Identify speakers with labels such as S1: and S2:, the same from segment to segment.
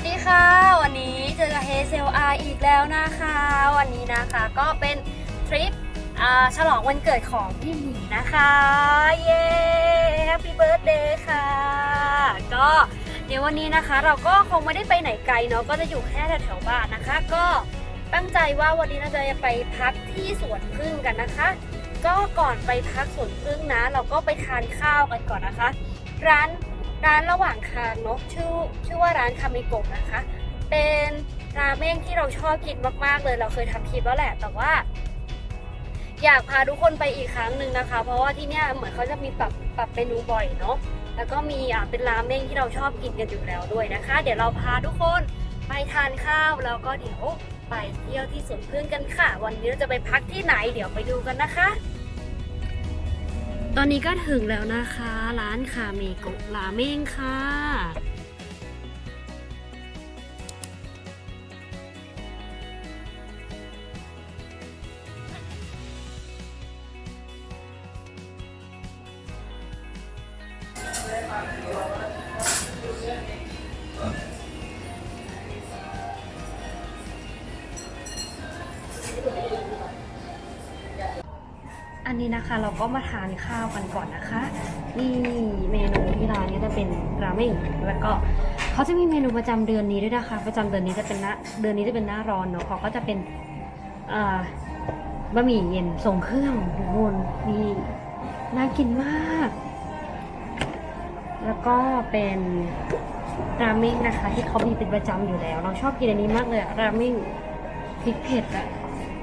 S1: วัสดีค่ะ วันนี้เจอกับเฮเซลอาอีกแล้วนะคะ วันนี้นะคะก็เป็นทริปฉลองวันเกิดของพี่หมีนะคะ เย้แฮปปี้เบิร์ดเดย์ค่ะ ก็เดี๋ยววันนี้นะคะ เราก็คงไม่ได้ไปไหนไกลเนาะก็จะอยู่แค่แถวๆบ้านนะคะ ก็ตั้งใจว่าวันนี้เราจะไปพักที่สวนพึ่งกันนะคะ ก็ก่อนไปพักสวนพึ่งนะ เราก็ไปทานข้าวกันก่อนนะคะ ร้าน ร้านระหว่างทางเนาะชื่อชื่อว่าร้านคามิโกะนะคะ เป็นราเมงที่เราชอบกินมาก ๆ เลยเราเคยทำคลิปแล้วแหละ แต่ว่า อยากพาทุกคนไปอีกครั้งหนึ่งนะคะ เพราะว่าที่เนี่ยเหมือนเขาจะมีปรับปรับเมนูบ่อยเนาะแล้วก็มีอ่าเป็นราเมงที่เราชอบกินกันอยู่แล้วด้วยนะคะ เดี๋ยวเราพาทุกคนไปทานข้าวแล้วก็เดี๋ยวไปเที่ยวที่สวนพึ่งกันค่ะ วันนี้เราจะไปพักที่ไหนเดี๋ยวไปดูกันนะคะ ตอนนี้ก็ถึงแล้วนะคะ ร้านคาเมโกะราเมงค่ะ นะคะ เราก็มาทานข้าวกันก่อนนะคะ นี่เมนูที่ร้านนี้จะเป็นราเมงแล้วก็เขาจะมีเมนูประจำเดือนนี้ด้วยนะคะ ประจำเดือนนี้จะเป็นหน้าเดือนนี้จะเป็นหน้าร้อนเนาะเขาก็จะเป็นบะหมี่เย็นทรงเครื่องทุกคนนี่น่ากินมาก แล้วก็เป็นราเมงนะคะ ที่เขามีเป็นประจำอยู่แล้ว เราชอบกินอันนี้มากเลยอะราเมงพริกเผ็ดอะ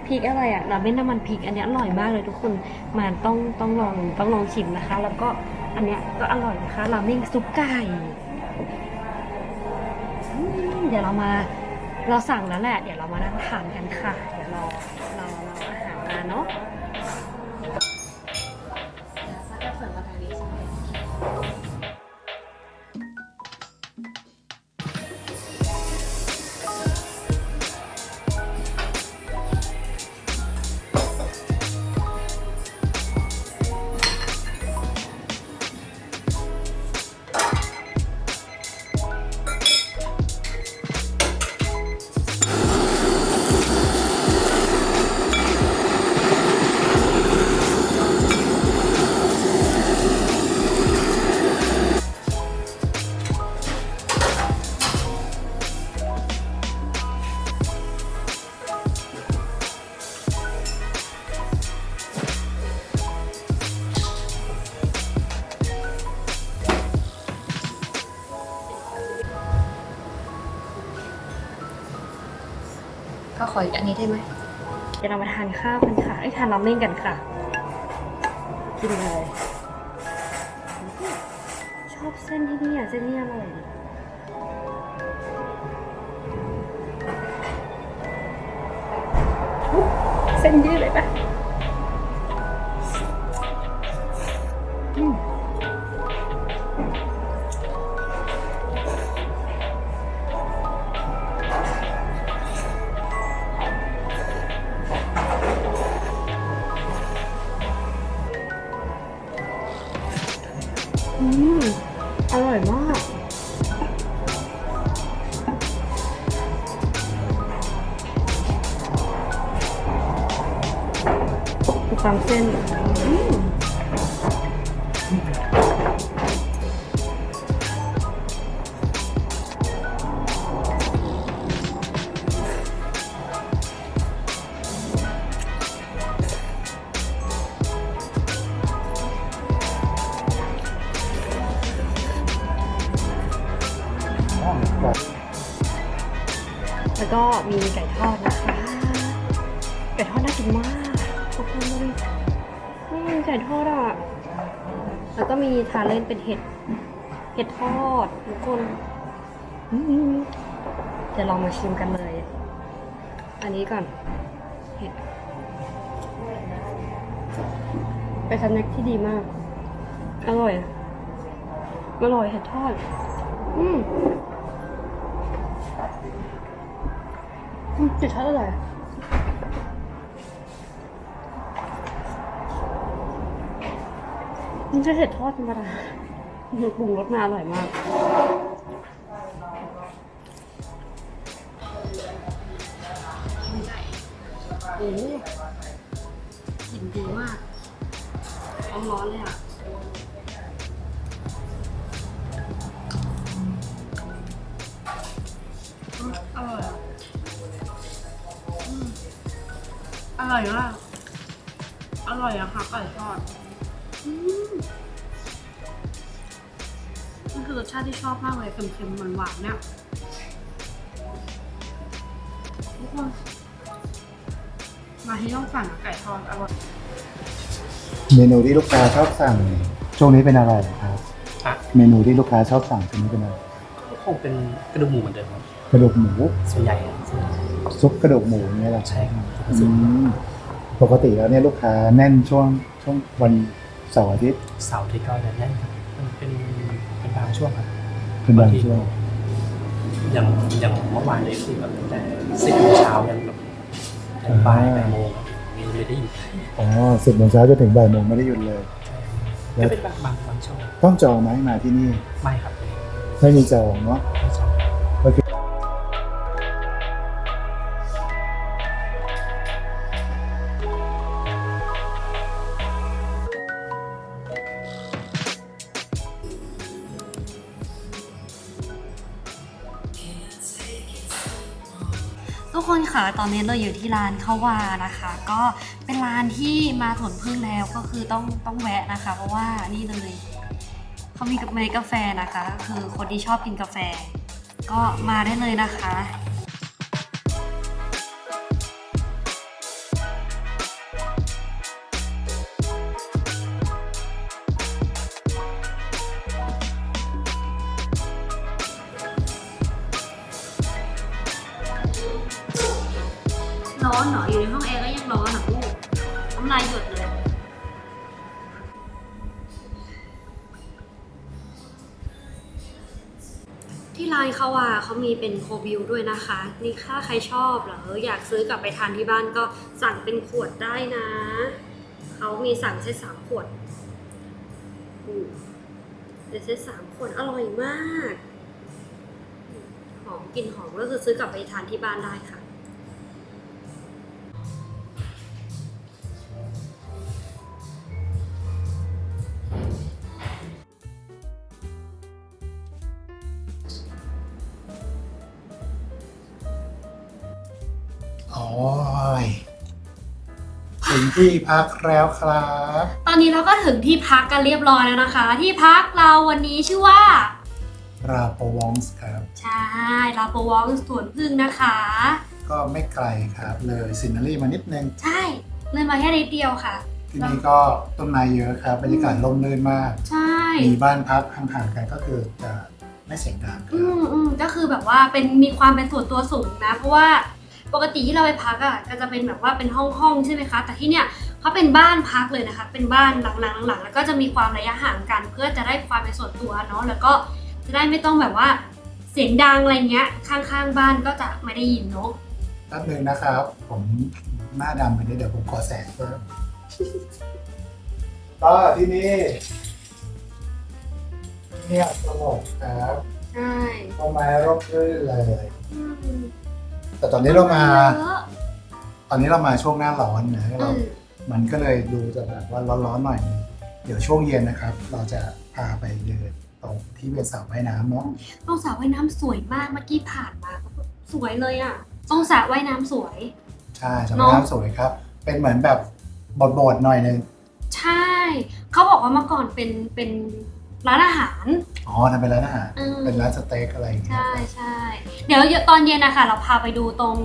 S1: พริกอะไรอะราเมนน้ำมันพริกอันนี้อร่อยมากเลยทุกคนมาต้องต้องลองต้องลองชิมนะคะ แล้วก็อันเนี้ยก็อร่อยนะคะราเมงซุปไก่เดี๋ยวเรามาเราสั่งแล้วแหละ เดี๋ยวเรามานั่งทานกันค่ะ เดี๋ยวรอรอรออาหารมาเนาะ ทานข้าวกันค่ะไอ้ทานราเมงกันค่ะ กินเลย ชอบเส้นที่นี่อะเส้นนี่อร่อยเส้นยืดเลยปะามเส้น เล่นเป็นเห็ด เห็ดทอดทุกคนอืมเดี๋ยวลองมาชิมกันเลย อันนี้ก่อน เห็ด เป็นสแน็คที่ดีมาก อร่อย อร่อยเห็ดทอด อืมอืมจุดทอดอร่อย นี่แค่เห็ดทอดธรรมดาปรุงรสมาอร่อยมากโอ้กลิ่นดีมากร้อนๆเลยอะอร่อยอร่อยมาก อร่อยอะค่ะไก่ทอด มนี่คือรสชาติที่ชอบมากเลยเค็มๆหวานๆเนี่ยทุกคนมาที่ต้องสั่งอะไก่ทอดอร่อย
S2: เมนูที่ลูกค้าชอบสั่งช่วงนี้เป็นอะไรครับ
S3: อะ
S2: เมนูที่ลูกค้าชอบสั่งช่วงนี้เป็นอะไร
S3: ก็คงเป็นกระดูกหมูเหมือนเดิมครับ
S2: กระดูกหมู
S3: ส่วนใหญ่อะส่วนใหญ่
S2: ซุปกระดูกหมูเนี่ยแหละ
S3: ใช่ครับ
S2: อืมปกติแล้วเนี่ยลูกค้าแน่นช่วงช่วงวัน เสาร์อาทิตย์
S3: เสาร์ที่ก็จะแน่นครับมันเป็นเป็นบางช่วงครับ
S2: เป็นบางช่วง
S3: อย่างอย่างเมื่อวานเลยคือแบบตั้งแต่สิบโมงเช้ายันแบบยันบ่ายแปดโมงอะมีไม่ได้อยู่
S2: อ๋อสิบโมงเช้าจนถึงบ่ายโมงไม่ได้หยุดเลย
S3: ใช่ก็เป็นบางบางบางช่วง
S2: ต้องจองไหมมาที่นี่
S3: ไม่ครับ
S2: ไม่มีจองเนาะ
S3: ไม่จอง
S2: อ
S1: นนี้เราอยู่ที่ร้านข้าววานะคะ ก็เป็นร้านที่มาสวนพึ่งแล้วก็คือต้องต้องแวะนะคะ เพราะว่านี่เลยเขามีกับเมล็ดกาแฟนะคะ คือคนที่ชอบกินกาแฟ ก็มาได้เลยนะคะ ลายหยดเลย ที่ร้านเขาว่าเขามีเป็นโคบิวด้วยนะคะ นี่ถ้าใครชอบหรออยากซื้อกลับไปทานที่บ้านก็สั่งเป็นขวดได้นะ เขามีสั่งเซตสามขวดอืมเป็นเซตสามขวดอร่อยมาก หอมกลิ่นหอมก็คือซื้อกลับไปทานที่บ้านได้ค่ะ
S2: ที่พักแล้วครับ
S1: ตอนนี้เราก็ถึงที่พักกันเรียบร้อยแล้วนะคะ ที่พักเราวันนี้ชื่อว่า
S2: ราโปวองส์ครับ
S1: ใช่ลาโปวองสวนพึ่งนะคะ
S2: ก็ไม่ไกลครับ เลยซินนารีมานิดนึง
S1: ใช่ เลยมาแค่นิดเดียวค่ะ
S2: ที่นี่ก็ต้นไม้เยอะครับบรรยากาศร่มรื่นมาก
S1: ใช่
S2: มีบ้านพักห่างๆกันก็คือจะไม่เสียงดังค
S1: อื
S2: รับ
S1: มอืมก็คือแบบว่าเป็นมีความเป็นส่วนตัวสูงนะ เพราะว่า ปกติที่เราไปพักอะก็จะเป็นแบบว่าเป็นห้องห้องๆใช่ไหมคะ แต่ที่เนี่ยเขาเป็นบ้านพักเลยนะคะ เป็นบ้านหลังๆหลังๆแล้วก็จะมีความระยะห่างกัน เพื่อจะได้ความเป็นส่วนตัวเนาะแล้วก็จะได้ไม่ต้องแบบว่าเสียงดังอะไรเงี้ยข้างๆบ้านก็จะไม่ได้ยินเนาะ
S2: แป๊บหนึงนะครับ ผมหน้าดำไปนิดเดี๋ยวผมขอแสงเพิ่มก็ที่นี่เงียบสงบครับ
S1: ใช่
S2: ต้นไม้ร่มรื่นเลย
S1: อืม
S2: แต่ตอนนี้เรามา
S1: เยอะ
S2: ตอนนี้เรามาช่วงหน้าร้อนนะ
S1: เอ
S2: เรา
S1: อ
S2: มันก็เลยดูจะแบบว่าร้อนๆหน่อย เดี๋ยวช่วงเย็นนะครับ เราจะพาไปเดินตรงที่เป็นสระว่ายน้ำเนาะ
S1: ตรงสระว่ายน้ำสวยมากเมื่อกี้ผ่านมาสวยเลยอะตรงสระว่ายน้ำสวย
S2: ใช่สระว่ายน้ำสวยครับ เป็นเหมือนแบบบดๆหน่อยนึง
S1: ใช่ เขาบอกว่าเมื่อก่อนเป็นเป็น ร้านอาหาร
S2: อ๋อทำเป็นร้านอาหาร
S1: อืม
S2: เป็นร้านสเต็กอะไรอย่างเงี้ย
S1: ใช่ใช่เดี๋ยวตอนเย็นนะคะเราพาไปดูตรง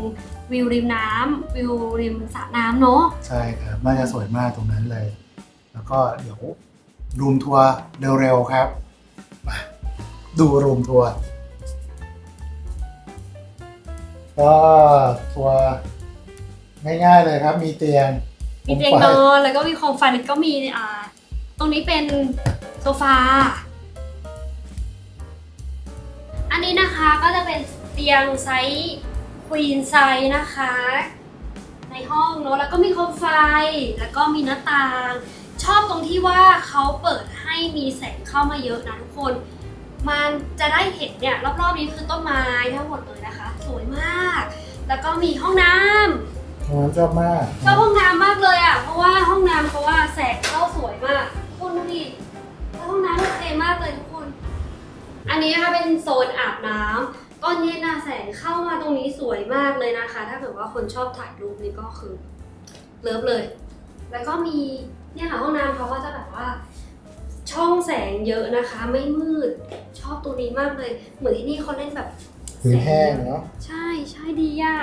S1: วิวริมน้ำวิวริมสระน้ำเนาะ
S2: ใช่ครับ น่าจะสวยมากตรงนั้นเลย แล้วก็เดี๋ยวรูมทัวร์เร็วๆครับ มาดูรูมทัวร์ ก็ทัวร์ง่ายๆเลยครับ มีเตียง
S1: มีเตียงนอนแล้วก็มีโคมไฟแล้วก็มีอ่าตรงนี้เป็น โซฟา อันนี้นะคะก็จะเป็นเตียงไซส์ควีนไซส์นะคะ ในห้องเนอะแล้วก็มีโคมไฟ แล้วก็มีหน้าต่าง ชอบตรงที่ว่าเขาเปิดให้มีแสงเข้ามาเยอะนะทุกคน มันจะได้เห็นเนี่ยรอบๆนี้คือต้นไม้ทั้งหมดเลยนะคะ สวยมาก แล้วก็มีห้องน้ำ
S2: ห้องน้ำชอบมาก
S1: ชอบห้องน้ำมากเลยอะ เพราะว่าห้องน้ำเขาว่าแสงเข้าสวยมากคุณดูดิากเลยทุกคน อันนี้นะคะเป็นโซนอาบน้ำตอนเย็นน่ะแสงเข้ามาตรงนี้สวยมากเลยนะคะ ถ้าเกิดว่าคนชอบถ่ายรูปนี่ก็คือเลิฟเลย แล้วก็มีเนี่ยค่ะห้องน้ำเขาก็จะแบบว่า ช่องแสงเยอะนะคะ ไม่มืดชอบตัวนี้มากเลย เหมือนที่นี่เขาเล่นแบบ
S2: พื้นแห้งเนาะ
S1: ใช่ใช่ดีอะ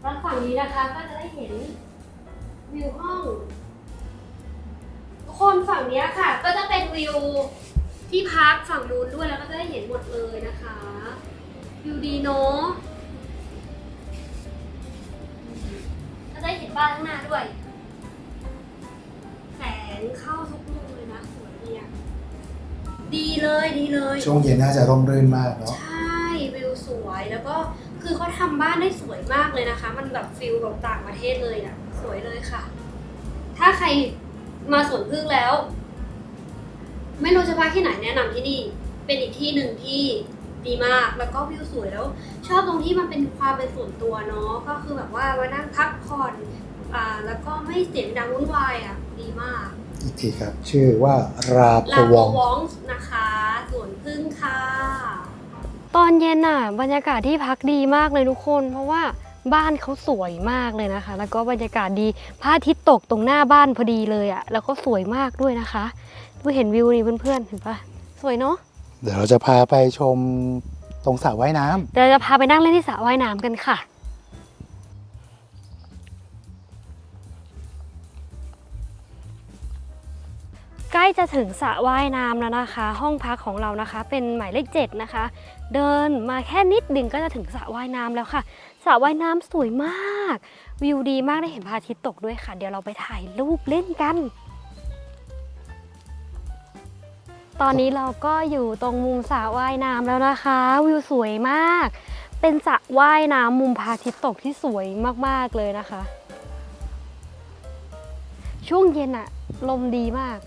S1: แล้วฝั่งนี้นะคะก็จะได้เห็นวิวห้องทุก คนฝั่งเนี้ยค่ะ ก็จะเป็นวิวที่พักฝั่งนู้นด้วยแล้วก็จะได้เห็นหมดเลยนะคะวิวดีเนาะก็ได้เห็นบ้านข้างหน้าด้วย แสงเข้าทุกมุมเลยนะสวยดีอะดีเลยดีเลย
S2: ช่วงเย็นน่าจะร่มรื่นมากเนาะ
S1: ใช่วิวสวยแล้วก็คือเขาทำบ้านได้สวยมากเลยนะคะ มันแบบฟิลแบบต่างประเทศเลยอะสวยเลยค่ะ ถ้าใคร มาสวนพึ่งแล้ว ไม่รู้จะพักที่ไหนแนะนำที่นี่ เป็นอีกที่หนึ่งที่ดีมากแล้วก็วิวสวยแล้ว ชอบตรงที่มันเป็นความเป็นส่วนตัวเนาะก็คือแบบว่ามานั่งพักผ่อนอ่าแล้วก็ไม่เสียงดังวุ่นวายอะดีมาก
S2: อีกทีครับ ชื่อว่าราพ
S1: ลาโป
S2: วอง
S1: วองส์นะคะสวนพึ่งค่ะ ตอนเย็นน่ะ บรรยากาศที่พักดีมากเลยทุกคน เพราะว่า บ้านเขาสวยมากเลยนะคะ แล้วก็บรรยากาศดีพระอาทิตย์ตกตรงหน้าบ้านพอดีเลยอะ่ะ แล้วก็สวยมากด้วยนะคะดูเห็นวิวนี่เพื่อนๆเห็นปะสวยเนาะ
S2: เดี๋ยวเราจะพาไปชมตรงสระว่ายน้ำ
S1: เดี๋ยวเราจะพาไปนั่งเล่นที่สระว่ายน้ำกันค่ะ ใกล้จะถึงสระว่ายน้ำแล้วนะคะ ห้องพักของเรานะคะ เป็นหมายเลขเจ็ดนะคะ เดินมาแค่นิดหนึ่งก็จะถึงสระว่ายน้ำแล้วค่ะ สระว่ายน้ำสวยมาก วิวดีมากได้เห็นพระอาทิตย์ตกด้วยค่ะ เดี๋ยวเราไปถ่ายรูปเล่นกัน ตอนนี้เราก็อยู่ตรงมุมสระว่ายน้ำแล้วนะคะ วิวสวยมาก เป็นสระว่ายน้ำมุมพระอาทิตย์ตกที่สวยมากๆเลยนะคะ ช่วงเย็นอะลมดีมาก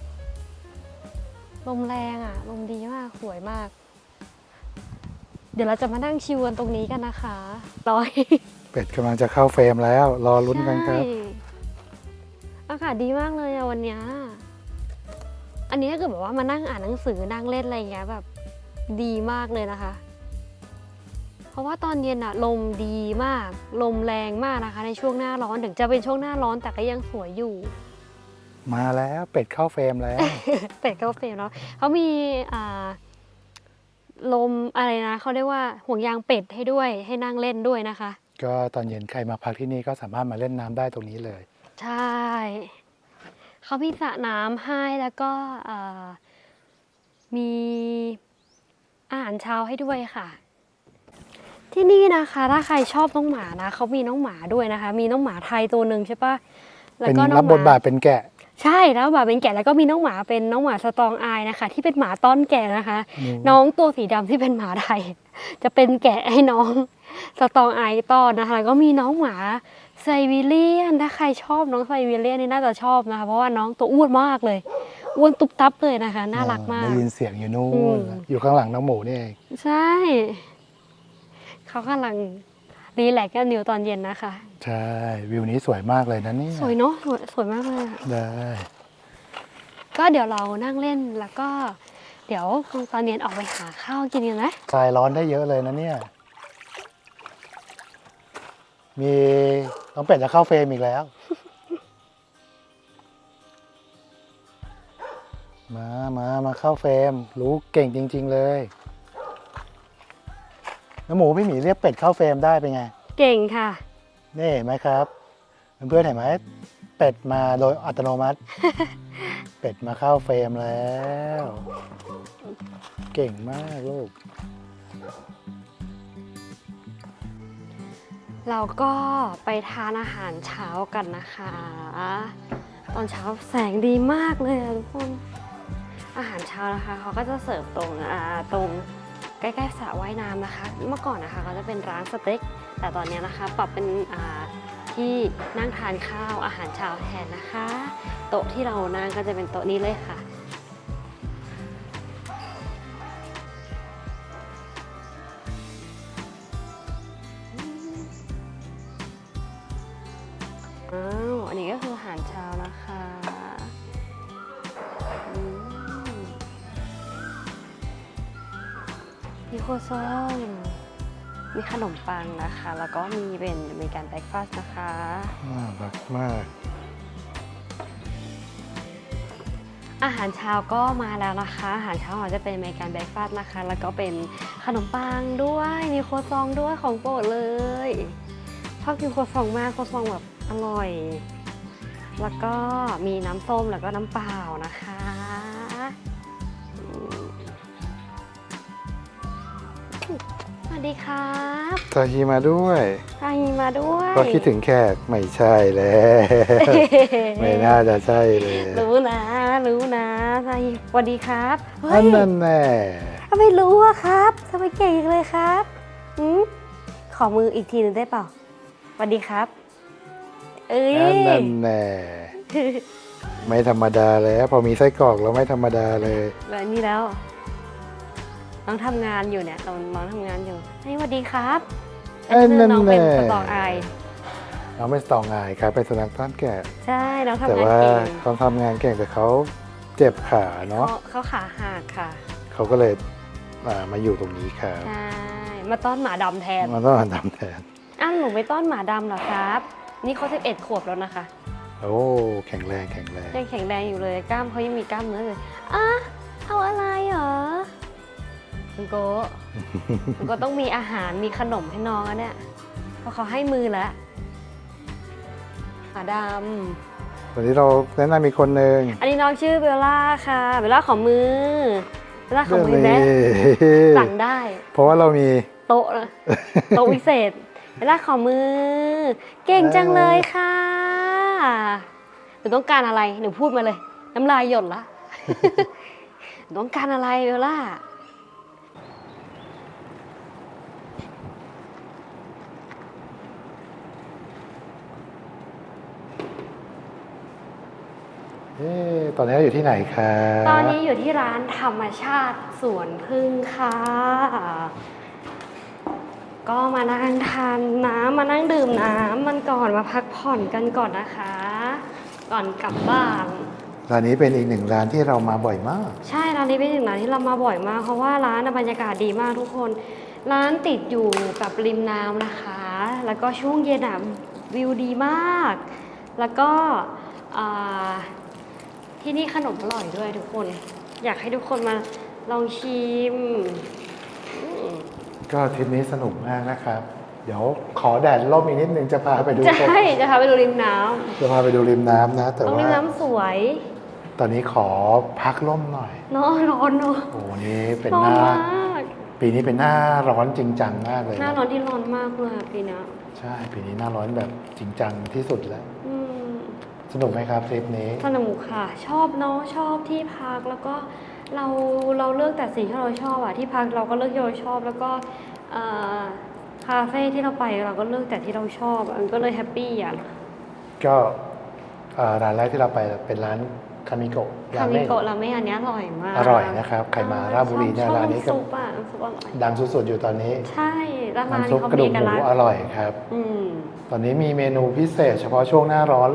S1: ลมแรงอะลมดีมากสวยมาก เดี๋ยวเราจะมานั่งชิวกันตรงนี้กันนะคะร้อย
S2: เป็ดกำลังจะเข้าเฟรมแล้ว รอลุ้นกันครับ
S1: ใช่อากาศดีมากเลยอะวันเนี้ยอันนี้ถ้าเกิดแบบว่ามานั่งอ่านหนังสือนั่งเล่นอะไรอย่างเงี้ยแบบดีมากเลยนะคะ เพราะว่าตอนเย็นอะลมดีมาก ลมแรงมากนะคะ ในช่วงหน้าร้อนถึงจะเป็นช่วงหน้าร้อนแต่ก็ยังสวยอยู่
S2: มาแล้วเป็ดเข้าเฟรมแล้ว
S1: เป็ดก็เฟรมเนาะเขามีอ่า ลมอะไรนะเขาเรียกว่าห่วงยางเป็ดให้ด้วยให้นั่งเล่นด้วยนะคะ
S2: ก็ตอนเย็นใครมาพักที่นี่ก็สามารถมาเล่นน้ำได้ตรงนี้เลย
S1: ใช่เขามีสระน้ำให้แล้วก็เอ่อมีอาหารเช้าให้ด้วยค่ะ ที่นี่นะคะ ถ้าใครชอบน้องหมานะเขามีน้องหมาด้วยนะคะ มีน้องหมาไทยตัวหนึ่งใช่ปะแล้ว
S2: เป็น
S1: ก็น้
S2: รั
S1: อบงห
S2: บ
S1: มา
S2: ทบาทเป็นแกะ
S1: ใช่แล้วหมาเป็นแกะแล้วก็มีน้องหมาเป็นน้องหมาสตองอายนะคะ ที่เป็นหมาต้อนแกะนะคะ
S2: อืม
S1: น้องตัวสีดำที่เป็นหมาไทย จะเป็นแกะให้น้องสตองไอต้อนนะคะแล้วก็มีน้องหมาไซบีเรียนถ้าใครชอบน้องไซบีเรียนนี่น่าจะชอบนะคะ เพราะว่าน้องตัวอ้วนมากเลยอ้วนตุ๊บตับเลยนะคะ น่ารักมาก
S2: ได้ยินเสียงอยู่นู่
S1: อืม
S2: นอยู่ข้างหลังน้องหมูนี่เอง
S1: ใช่ เขากำลัง รีแลกซ์กันอยู่ตอนเย็นนะคะ
S2: ใช่ วิวนี้สวยมากเลยนะเนี่ย
S1: สวยเนาะสวยสวยมากเลยอะ
S2: ได้
S1: ก็เดี๋ยวเรานั่งเล่นแล้วก็ เดี๋ยวตอนเย็นออกไปหาข้าวกินกันนะ
S2: คลายร้อนได้เยอะเลยนะเนี่ย มีน้องเป็ดจะเข้าเฟรมอีกแล้ว มามามาเข้าเฟรม รู้เก่งจริง ๆ เลย น้องหมูพี่หมีเรียกเป็ดเข้าเฟรมได้เป็นไง
S1: เก่งค่ะ
S2: นี่เห็นไหมครับ เพื่อนๆเห็นไหมเป็ดมาโดยอัตโนมัติ เป็ดมาเข้าเฟรมแล้ว เก่งมากลูก
S1: เราก็ไปทานอาหารเช้ากันนะคะ ตอนเช้าแสงดีมากเลยอะทุกคน อาหารเช้านะคะเขาก็จะเสิร์ฟตรงอ่าตรง ใกล้ๆสระว่ายน้ำนะคะ เมื่อก่อนนะคะก็จะเป็นร้านสเต็ก แต่ตอนนี้นะคะปรับเป็นที่นั่งทานข้าวอาหารเช้าแทนนะคะ โต๊ะที่เรานั่งก็จะเป็นโต๊ะนี้เลยค่ะ มีโคซองมีขนมปังนะคะ แล้วก็มีเป็นอเมริกันแบรกฟาสต์นะคะ
S2: น่ารักมาก
S1: อาหารเช้าก็มาแล้วนะคะ อาหารเช้าของเราจะเป็นอเมริกันแบรกฟาสต์นะคะ แล้วก็เป็นขนมปังด้วยมีโคซองด้วยของโปรดเลยชอบกินโคซองมากโคซองแบบอร่อย แล้วก็มีน้ำส้มแล้วก็น้ำเปล่านะคะ วัสดีครับ
S2: ซาฮีมาด้วย
S1: พาฮีมาด้วย
S2: ก็คิดถึงแขกไม่ใช่แล้วไม่น่าจะใช่เลย
S1: รู้นะ รู้นะพาฮีสวัสดีครับเฮ้
S2: อั
S1: ย
S2: นนั้นแน่
S1: ทำไมรู้อะครับทำไมเก่งจังเลยครับหืมขอมืออีกทีหนึงได้เปล่าสวัสดีครับ เอ้ย
S2: อันนั้นแน่ไม่ธรรมดาแล้ว พอมีไส้กรอกแล้วไม่ธรรมดาเลย
S1: แบบนี้แล้ว น้องทำงานอยู่เนี่ยน้องน้องทำงานอยู่เฮ้ยสวัสดีครับ
S2: เอ้ย
S1: ชื่อน้องเป็น
S2: นั่นแน่
S1: สตอกไอาย
S2: น้องไม่สตองงายครับเป็นสุนัขต้อนแก่
S1: ใช่น้อง
S2: แต่
S1: ทำงาน
S2: ว่า
S1: เก่ง
S2: เขาทำงานเก่งแต่เขาเจ็บขา
S1: เขา
S2: เนาะ
S1: เขาขาหักค่ะ
S2: เขาก็เลยอ่ามาอยู่ตรงนี้ครับ
S1: ใช่มาต้อนหมาดำแทน
S2: มันต้องมาทำแทน
S1: อ้าวหนูไม่ต้อนหมาดำเหรอครับ นี่เขา11ขวบแล้วนะคะ
S2: โอ้แข็งแรงแข็งแรง
S1: ยังแข็งแรงอยู่เลยกล้ามเขายังมีกล้ามเนื้อเลยอะเอาอะไรเหรอ คุณโกะคุณโกะต้องมีอาหารมีขนมให้น้องอะเนี่ยเพราะเขาให้มือแล้วหมาด
S2: วันนี้เราแนะนำมีคนหนึ่งำ
S1: อันนี้น้องชื่อเบลล่าค่ะเบลล่าขอมือเบลล่าขอมือแม่สั่งได้
S2: เพราะว่าเรามี
S1: โต๊ะนะโต๊ะวิเศษเวลาขอมือ เก่งจังเลยค่ะหนูต้องการอะไรหนูพูดมาเลย น้ำลายหยดละหนูต้องการอะไรเวล่า
S2: ตอนนี้เราอยู่ที่ไหนคะ
S1: ตอนนี้อยู่ที่ร้านธรรมชาติสวนพึ่งค่ะ ก็มานั่งทานน้ำมานั่งดื่มน้ำมันก่อนมาพักผ่อนกันก่อนนะคะ ก่อนกลับบ้าน
S2: ร้านนี้เป็นอีกหนึ่งร้านที่เรามาบ่อยมาก
S1: ใช่ร้านนี้เป็นหนึ่งร้านที่เรามาบ่อยมาก เพราะว่าร้านน่ะบรรยากาศดีมากทุกคน ร้านติดอยู่กับริมน้ำนะคะ แล้วก็ช่วงเย็นอะวิวดีมาก แล้วก็อ่า ที่นี่ขนมอร่อยด้วยทุกคน อยากให้ทุกคนมาลองชิมอืม
S2: ก็ทริปนี้สนุกมากนะครับ เดี๋ยวขอแดดร่มอีกนิดนึงจะพาไปดู
S1: ใช่จะพาไปดูริมน้
S2: จะพาไปดูริมน้ำนะำแต่
S1: ตรงริ
S2: ว่าม
S1: น้ำสวย
S2: ตอนนี้ขอพักร่มหน่อย
S1: เนาะร้อนเนาะ
S2: โอ้โหนี่เป็น
S1: ร้อ
S2: ห
S1: น
S2: น้า
S1: มาก
S2: ปีนี้เป็นหน้าร้อนจริงจังมากเลย
S1: หน้า
S2: นะ
S1: ร้อนที่ร้อนมากเลยอะปีเนี้ย
S2: ใช่ ปีนี้หน้าร้อนแบบจริงจังที่สุดแล้ว
S1: อืม
S2: สนุกไหมครับทริปนี้
S1: สนุกค่ะ ชอบเนาะชอบที่พักแล้วก็เราเราเลือกแต่สิ่งที่เราชอบอะที่พักเราก็เลือกที่เราชอบ แล้วก็เอ่อคาเฟ่ที่เราไปเราก็เลือกแต่ที่เราชอบอะมันก็เลยแฮปปี้อะ
S2: ก็เอ่อร้านแรกที่เราไปเป็นร้านคามิโกะ
S1: คา
S2: รา
S1: มิ
S2: เมง
S1: โกะราเมงอันเนี้ยอร่อยมาก
S2: อร่อยนะครับใครมาราชบุรีเนี่ย
S1: ชอบ
S2: ร้านนี้ก็
S1: น้ำซุปอะน้ำซุปอร่อย
S2: ดังสุดๆอยู่ตอนนี้
S1: ใช่ร้านร้าน
S2: น้ำซุ
S1: นี้
S2: ป
S1: เขา
S2: กระ
S1: มี
S2: ดู
S1: เอกก
S2: หมู
S1: ลักษณ์
S2: อร่อยครับ
S1: อืม
S2: ตอนนี้มีเมนูพิเศษเฉพาะช่วงหน้าร้อน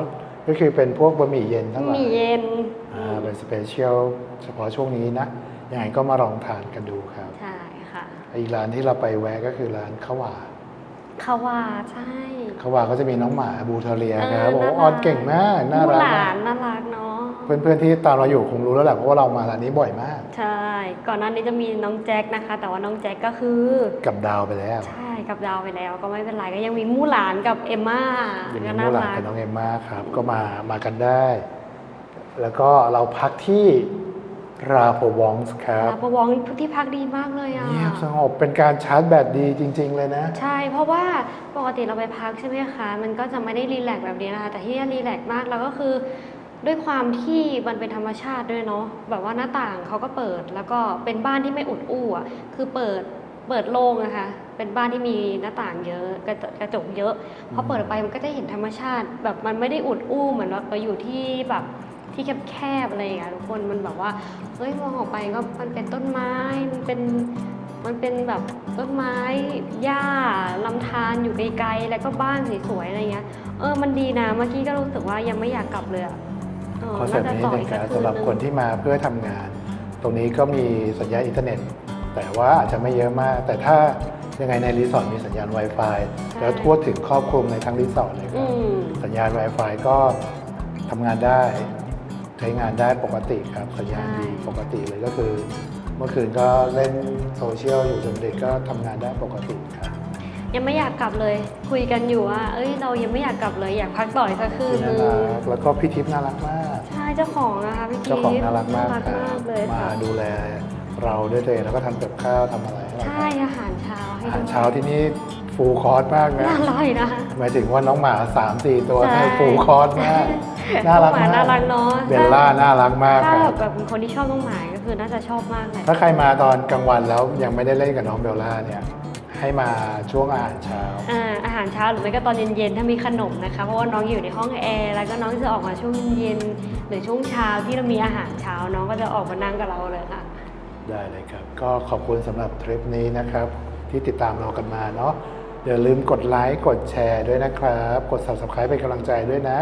S2: ก็คือเป็นพวกบะหมี่เย็นทั้งหลาย
S1: มีเย็น
S2: อ่าเป็นสเปเชียลเฉพาะช่วงนี้นะยังไงก็มาลองทานกันดูครับ
S1: ใช่ค่ะ
S2: อีกร้านที่เราไปแวะก็คือร้านข้าวหวา
S1: คาวาใช่
S2: ข้าวหวาก็จะมีน้องหมาบูเทเรีย
S1: เออ
S2: ครับบอกว่า
S1: น่ารัก
S2: ออนเก่งมากน่ารัก
S1: ห
S2: มา
S1: ลากนน่ารักเนาะ
S2: เพื่อนๆที่ตามเราอยู่คงรู้แล้วแหละเพราะว่าเรามาร้านนี้บ่อยมาก
S1: ใช่ ก่อนหน้านี้จะมีน้องแจ็คนะคะ แต่ว่าน้องแจ็คก็คือ
S2: กับดาวไปแล้ว
S1: ใช่กับดาวไปแล้วก็ไม่เป็นไรก็ยังมีมู่หลานกับเอมม่า
S2: ยังมี
S1: ก็
S2: มู
S1: น่า
S2: หลาน
S1: รัก
S2: กับน้องเอมมาครับ ก็มามากันได้ แล้วก็เราพักที่ราโพวองส์ครับ
S1: ลาปวองที่พักดีมากเลยอะ
S2: เงียบสงบเป็นการชาร์จแบตดีจริง ๆ เลยนะ
S1: ใช่เพราะว่าปกติเราไปพักใช่ไหมคะ มันก็จะไม่ได้รีแลกซ์แบบนี้นะคะแต่ที่นี่รีแลกซ์มากแล้วก็คือ ด้วยความที่มันเป็นธรรมชาติด้วยเนาะแบบว่าหน้าต่างเขาก็เปิดแล้วก็เป็นบ้านที่ไม่อุดอู้อะคือเปิดเปิดโล่งนะคะเป็นบ้านที่มีหน้าต่างเยอะกระจกระจกเยอะพอเปิดออกไปมันก็จะเห็นธรรมชาติ แบบมันไม่ได้อุดอู้เหมือนเราเราอยู่ที่แบบที่แคบๆอะไรอย่างเงี้ยทุกคนมันแบบว่าเฮ้ยมองออกไปก็มันเป็นต้นไม้มันเป็นมันเป็นแบบต้นไม้หญ้าลำธารอยู่ไกลๆ แล้วก็บ้านสวยๆอะไรเงี้ย เออ มันดีนะ เมื่อกี้ก็รู้สึกว่ายังไม่อยากกลับเลยอะ
S2: ขอเสริม
S1: น่า
S2: นิ
S1: จะ
S2: ด
S1: ต่อ
S2: นึ
S1: อี
S2: ง
S1: ก
S2: ค
S1: สัก
S2: รับ
S1: คื
S2: สำหรับ
S1: นห
S2: คน
S1: นึ่ง
S2: ที่มาเพื่อทำงาน ตรงนี้ก็มีสัญญาณอินเทอร์เน็ต แต่ว่าอาจจะไม่เยอะมาก แต่ถ้ายังไงในรีสอร์ทมีสัญญาณ Wi-Fi แล้วทั่วถึงครอบคลุมในทั้งรีสอร์ทเลยค
S1: อื
S2: รับ
S1: ม
S2: สัญญาณ Wi-Fi ก็ทำงานได้ใช้งานได้ปกติครับสัญญาณดีปกติเลยก็คือ เมื่อคืนก็เล่นโซเชียลอยู่จนเด็กก็ทำงานได้ปกติครับ
S1: ยังไม่อยากกลับเลย คุยกันอยู่ว่า เอ้ย เรายังไม่อยากกลับเลย อยากพักต่ออีกสักคืน
S2: ที่
S1: นึ
S2: น่างรักแล้วก็พี่ทิพย์น่ารักมาก
S1: ใช่เจ้าของนะคะพี่กิ๊ฟ
S2: เจ้าของน่ารักมาก
S1: น่ารัก
S2: ครั
S1: มาก
S2: บ
S1: เลย
S2: มา
S1: ค่ะ
S2: ดูแลเราด้วยตัวเองแล้วก็ทำกับข้าวทำอะไรให้เรา
S1: ใช่
S2: ทาน
S1: อาหารเช้าให้
S2: อาหาร
S1: ด้วย
S2: เช้าที่นี่ฟูลคอร์สมากนะ
S1: น่าอร่อยนะคะ
S2: หมายถึงว่าน้องหมา3ามสี่ตัว
S1: ใช่
S2: ให้ฟูลคอร์สมากน่ารัก
S1: น้องห
S2: มาก
S1: น่ารักเนาะ
S2: เบลล่าน่ารักมากค
S1: ถ้า
S2: รับ
S1: แบบเป็นคนที่ชอบน้องหมาก็คือน่าจะชอบมากเลย
S2: ถ้าใครมาตอนกลางวันแล้วยังไม่ได้เล่นกับน้องเบลล่าเนี่ย ให้มาช่วงอาหารเช้า
S1: อ่าอาหารเช้าหรือไม่ก็ตอนเย็นๆ ถ้ามีขนมนะคะ เพราะว่าน้องอยู่ในห้องแอร์แล้วก็น้องจะออกมาช่วงเย็นหรือช่วงเช้าที่เรามีอาหารเช้าน้องก็จะออกมานั่งกับเราเลยค่ะ
S2: ได้เลยครับ ก็ขอบคุณสำหรับทริปนี้นะครับ ที่ติดตามเรากันมาเนาะอย่าลืมกดไลค์กดแชร์ด้วยนะครับ กด subscribe เป็นกำลังใจด้วยนะ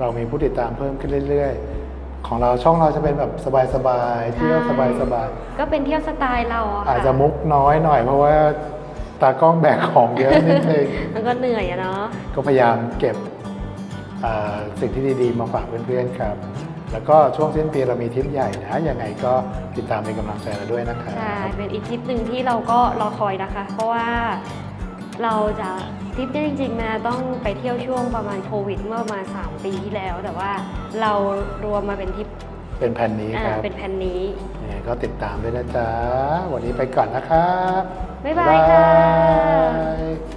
S2: เรามีผู้ติดตามเพิ่มขึ้นเรื่อยๆ ของเราช่องเราจะเป็นแบบสบายๆเที่ยวสบายๆ
S1: ก็เป็นเที่ยวสไตล์เราอะค่ะ
S2: อาจจะมุกน้อยหน่อยเพราะว่า ตากล้องแบกของเยอะนิดนึง
S1: มันก็เหนื่อยอะเนาะ
S2: ก็พยายามเก็บอ่าสิ่งที่ดีๆ มาฝากเพื่อนๆครับ แล้วก็ช่วงสิ้นปีเรามีทริปใหญ่นะ ยังไงก็ติดตามเป็นกำลังใจเราด้วยนะครับ
S1: ใช่ เป็นอีกทริปหนึ่งที่เราก็รอคอยนะคะ เพราะว่าเราจะทริปนี้จริงๆมาต้องไปเที่ยวช่วงประมาณโควิด เมื่อประมาณ 3 ปีที่แล้ว แต่ว่าเรารวมมาเป็นทริป
S2: เป็นแผ่นนี้
S1: อ่า
S2: ครับ
S1: เป็นแผ่นนี้
S2: ยังไงก็ติดตามด้วยนะจ๊ะ วันนี้ไปก่อนนะครับ
S1: บ๊ายบายค่ะ
S2: บ๊ายบาย